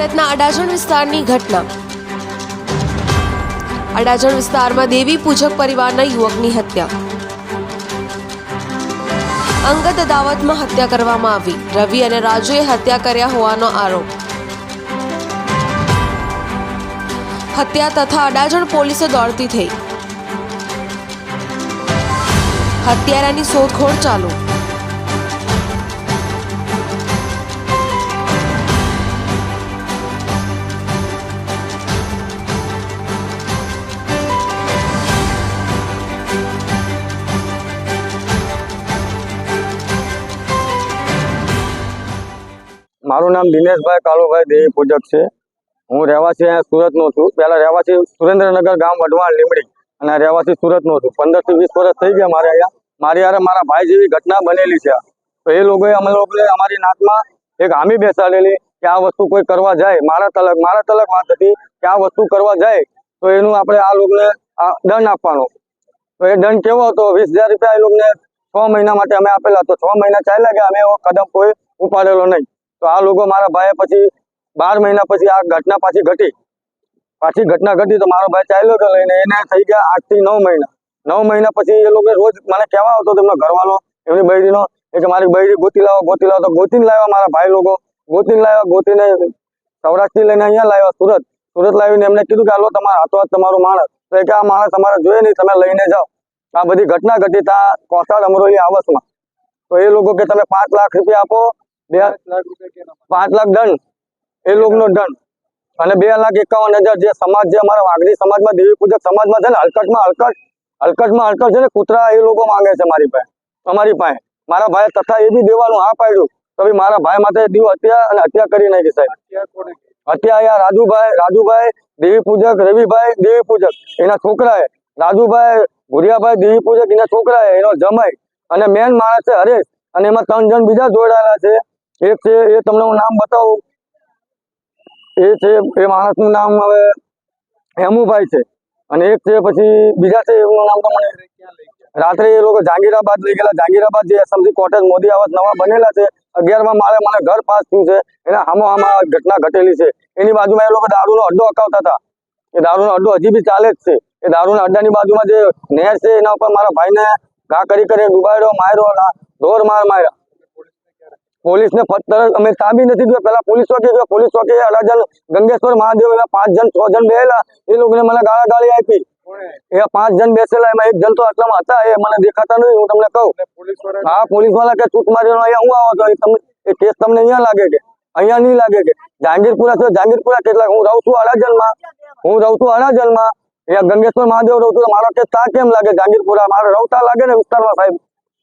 સુરતના અડાજણ વિસ્તારની ઘટના. અડાજણ વિસ્તારમાં દેવી પૂજક પરિવારના યુવકની હત્યા. અંગત અદાવતમાં હત્યા કરવામાં આવી. રવિ અને રાજુએ હત્યા કર્યા હોવાનો આરોપ. હત્યા તથા અડાજણ પોલીસે દોડતી થઈ. હત્યારાની શોધખોળ ચાલુ. મારું નામ દિનેશભાઈ કાળુભાઈ દેવી પૂજક છે. હું રહેવાસી અહીંયા સુરતનો છું. પહેલા રહેવાસી સુરેન્દ્રનગર ગામ વઢવાણ લીમડી અને રહેવાસી સુરતનો છું. પંદરથી વીસ વર્ષ થઈ ગયા મારે અહીંયા. મારી યારે મારા ભાઈ જેવી ઘટના બનેલી છે તો એ લોકોએ અમે લોકોએ અમારી નાતમાં એક હામી બેસાડેલી કે આ વસ્તુ કોઈ કરવા જાય. મારા તલક મારા તલક વાત હતી કે આ વસ્તુ કરવા જાય, તો એનું આપણે આ લોકોને આ દંડ આપવાનો. તો એ દંડ કેવો હતો? વીસ હજાર રૂપિયા એ લોકોને છ મહિના માટે અમે આપેલા. તો છ મહિના ચાલ્યા ગયા. અમે એવો કદમ કોઈ ઉપાડેલો નહીં. તો આ લોકો મારા ભાઈએ પછી બાર મહિના પછી આ ઘટના પાછી ઘટી. પાછી ઘટના ઘટી તો મારો ભાઈ ચાલ્યો તો લઈને એને થઈ ગયા આઠથી નવ મહિના. નવ મહિના પછી એ લોકો રોજ મને કહેવા આવતો તેમનો ઘરવાળો, એમની બૈરીનો, એ કે મારી બૈરી ગોતી લાવો ગોતી લાવો. તો ગોતીને લાવ્યા મારા ભાઈ લોકો. ગોતીને લાવ્યા, ગોતીને સૌરાષ્ટ્રથી લઈને અહીંયા લાવ્યા, સુરત. સુરત લાવીને એમને કીધું કે, હાલો, તમારા હાથો હાથ તમારું માણસ. તો એ કે, આ માણસ તમારે જોઈએ નહીં, તમે લઈને જાઓ. આ બધી ઘટના ઘટી તા કોસાડ અમરોલી આવસમાં. તો એ લોકો કે, તમે પાંચ લાખ રૂપિયા આપો બે પાંચ લાખ દંડ. એ લોકોનો દંડ. અને બે લાખ એકાવન હજાર જે સમાજ જે અમારા વાઘરી સમાજમાં દેવી પૂજક સમાજમાં છે ને હલકટમાં હલકટ હલકટમાં હલકટ છે ને કૂતરા એ લોકો માંગે છે મારી પાસે અમારી પાસે. મારા ભાઈ તથા એ બી દેવાનું હા પાડ્યું. તો બી મારા ભાઈ માથે દીવ હત્યા અને હત્યા કરી નાખી સાહેબ. હત્યા યા રાજુભાઈ રાજુભાઈ દેવી પૂજક રવિભાઈ દેવી પૂજક એના છોકરાએ. રાજુભાઈ ભુરિયાભાઈ દેવી પૂજક એના છોકરાએ એનો જમાઈ. અને મેન માણસ છે હરેશ. અને એમાં ત્રણ જણ બીજા જોડાયેલા છે. એક છે, એ તમને હું નામ બતાવું. એ છે, એ માણસનું નામ હવે હેમુભાઈ છે. અને એક છે, પછી બીજા છે એમનું નામ તો મને રાત્રે એ લોકો જાગીરાબાદ લઈ ગયેલા. જાગીરાબાદ જે એસએમસી કોટેજ મોદી આવાસ નવા બનેલા છે. અગિયારમાં મારે મને ઘર પાસ થયું છે. એના હામો હામા ઘટના ઘટેલી છે. એની બાજુમાં એ લોકો દારૂનો અડ્ડો અકાવતા હતા. એ દારૂનો અડ્ડો હજી બી ચાલે જ છે. એ દારૂના અડ્ડાની બાજુમાં જે નહેર છે, એના ઉપર મારા ભાઈને ઘા કરી કરી ડુબાડ્યો માર્યો ઢોર માર માર્યા. પોલીસને તરત અમે તાબી નથી ગયો પેલા પોલીસ ચોકી ગયો પોલીસ ચોકી અડાજણ ગંગેશ્વર મહાદેવ એના પાંચ જણ છ જણ બેહેલા. એ લોકોને મને ગાળા ગાળી આપી. એ પાંચ જણ બેસેલા એમાં એક જણ તો આટલામાં હતા એ મને દેખાતા નથી હું તમને કહું. હા પોલીસવાળા કે ચૂક મારી અહીંયા હું આવો છો? એ તમને એ કેસ તમને અહીંયા લાગે કે? અહીંયા નહીં લાગે કે? જહાંગીરપુરા છે જહાંગીરપુરા કેટલાક હું રહું છું અડાજણમાં. હું રહું છું અડાજણમાં. અહીંયા ગંગેશ્વર મહાદેવ રહું છું મારો કેસ તા કેમ લાગે? જહાંગીરપુરા મારે રહતા લાગે ને વિસ્તારમાં સાહેબ?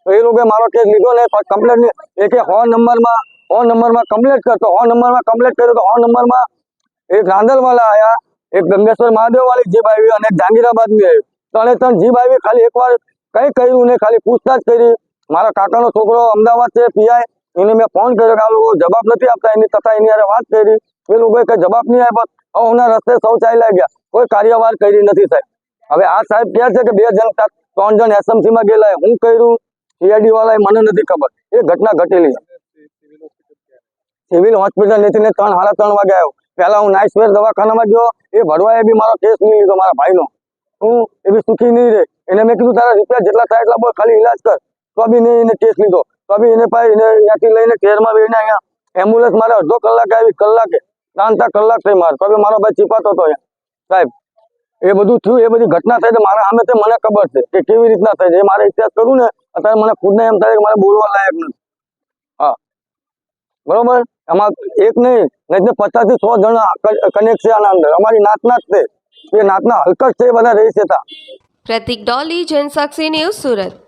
તો એ લોકોએ મારો કેસ લીધો ને કમ્પ્લેટ એ કે હો નંબરમાં હો નંબરમાં કમ્પ્લેટ કરતો હો નંબરમાં કમ્પ્લેટ કર્યો તો હો નંબરમાં એક રાંદલવાલા આયા, એક ગંગેશ્વર મહાદેવવાળી જીપ આવી અને એક જાંગીરાબાદ બી આવી ત્રણે ત્રણ જીપ આવી, ખાલી એકવાર કઈ કર્યું ને ખાલી પૂછતાછ કરી. મારા કાકાનો છોકરો અમદાવાદ છે, પીઆઈ. એને મેં ફોન કર્યો કે આ લોકો જવાબ નથી આપતા, એની તથા એની યારે વાત કરી. એ લોકોએ કઈ જવાબ નહીં આપ્યો. હવના રસ્તે સૌ ચાલ્યા ગયા. કોઈ કાર્યવાહી કરી નથી સાહેબ. હવે આ સાહેબ કહે છે કે બે જણ ત્રણ જણ એસએમસીમાં ગયેલા હું કર્યું? સીઆઈડી વાળાએ મને નથી ખબર. એ ઘટના ઘટેલી. સિવિલ હોસ્પિટલ નથી ને ત્રણ સાડા ત્રણ વાગે આવ્યો. પહેલા હું નાઇસવેર દવાખાનામાં ગયો. એ ભરવાએ બી મારો કેસ નહીં લીધો મારા ભાઈનો. હું એ બી સુખી નહીં રહે. એને મેં કીધું, તારા રૂપિયા જેટલા થાય એટલા બોલ, ખાલી ઇલાજ કર. તો બી નહીં એને કેસ લીધો. તો બી એને પાસે એને ત્યાંથી લઈને શહેરમાં બેને અહીંયા એમ્બ્યુલન્સ મારે અડધો કલાક આવી, કલાકે, ત્રણ ચાર કલાક થઈ મારે. તો બી મારો ભાઈ ચીપાતો હતો અહીંયા. સાહેબ, એ બધું થયું, એ બધી ઘટના થઈ તો મારા સામે તે મને ખબર છે કે કેવી રીતના થઈ છે. એ મારે ઇતિહાસ કરું ને અત્યારે મને ખુદને એમ થાય કે મને બોલવા લાયક નથી. હા. બરોબર? એમાં એક નહીં નહીં પચાસથી સો જણા કનેક્ટ છે આના અંદર. અમારી નાતના જ છે એ નાતના હલકટ છે એ બધા રહી છે પ્રતિક ડોલી, જનસાક્ષી ન્યૂઝ સુરત.